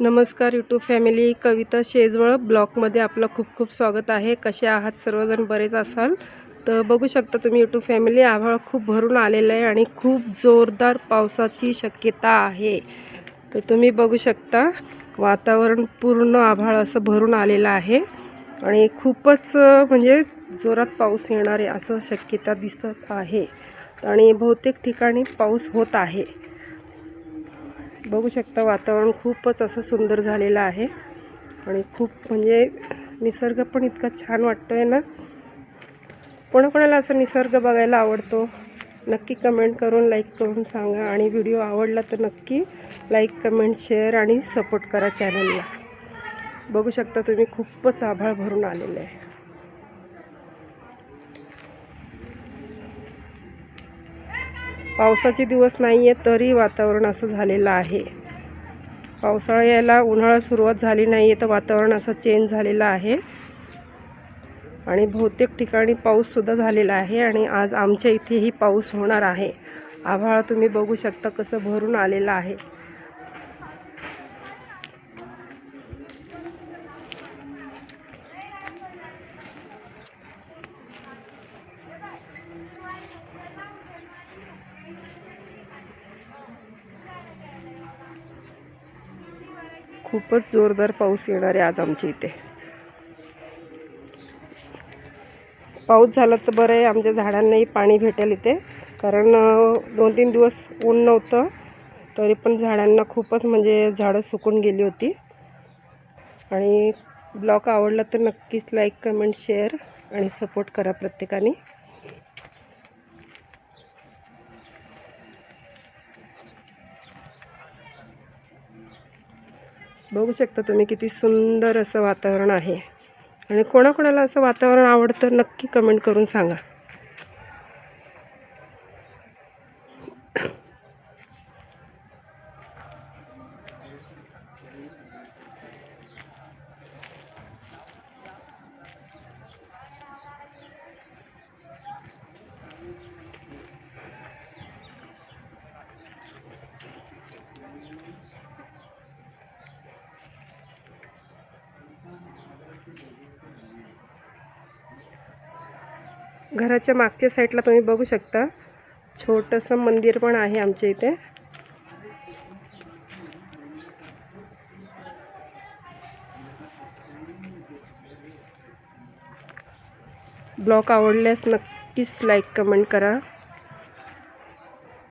नमस्कार YouTube family कविता शेजवळ ब्लॉगमध्ये आपलं खूप खूप स्वागत आहे. कसे आहात सर्वजण? बरेच असाल? तर बघू शकता तुम्ही यूट्यूब फॅमिली आभाळ खूप भरून आलेलं आहे आणि खूप जोरदार पावसाची शक्यता आहे. तर तुम्ही बघू शकता वातावरण पूर्ण आभाळ असं भरून आलेलं आहे आणि खूपच म्हणजे जोरात पाऊस येणार आहे असं शक्यता दिसत आहे. आणि बहुतेक ठिकाणी पाऊस होत आहे. बघू शकता वातावरण खूपच असं सुंदर झालेलं आहे. आणि खूप म्हणजे निसर्ग पण इतका छान वाटतो आहे ना? कोणाकोणाला असं निसर्ग बघायला आवडतो? नक्की कमेंट करून लाईक करून सांगा. आणि व्हिडिओ आवडला तर नक्की लाईक कमेंट शेअर आणि सपोर्ट करा चॅनलला बघू शकता तुम्ही खूपच आभाळ भरून आलेलं आहे. पावसाचे दिवस नाही आहे तरी वातावरण असं झालेलं आहे. पावसाळा यायला उन्हाळा सुरुवात झाली नाही आहे तर वातावरण असं चेंज झालेलं आहे. आणि बहुतेक ठिकाणी पाऊससुद्धा झालेला आहे आणि आज आमच्या इथेही पाऊस होणार आहे. आभाळ तुम्ही बघू शकता कसं भरून आलेलं आहे. खूपच जोरदार पाऊस येणार आहे आज आमच्या इथे. पाऊस झाला तर बरं आहे आमच्या झाडांनाही पाणी भेटेल इथे. कारण दोन तीन दिवस ऊन नव्हतं तरी पण झाडांना खूपच म्हणजे झाडं सुकून गेली होती. आणि ब्लॉग आवडला तर नक्कीच लाईक कमेंट शेअर आणि सपोर्ट करा प्रत्येकाने. बघू शकता तुम्ही किती सुंदर असं वातावरण आहे. आणि कोणाकोणाला असं वातावरण आवडतं नक्की कमेंट करून सांगा. घराच्या मागच्या साईडला तुम्ही बघू शकता. छोटंसं मंदिर पण आहे आमच्या इथे. ब्लॉग आवडल्यास नक्कीच लाईक कमेंट करा.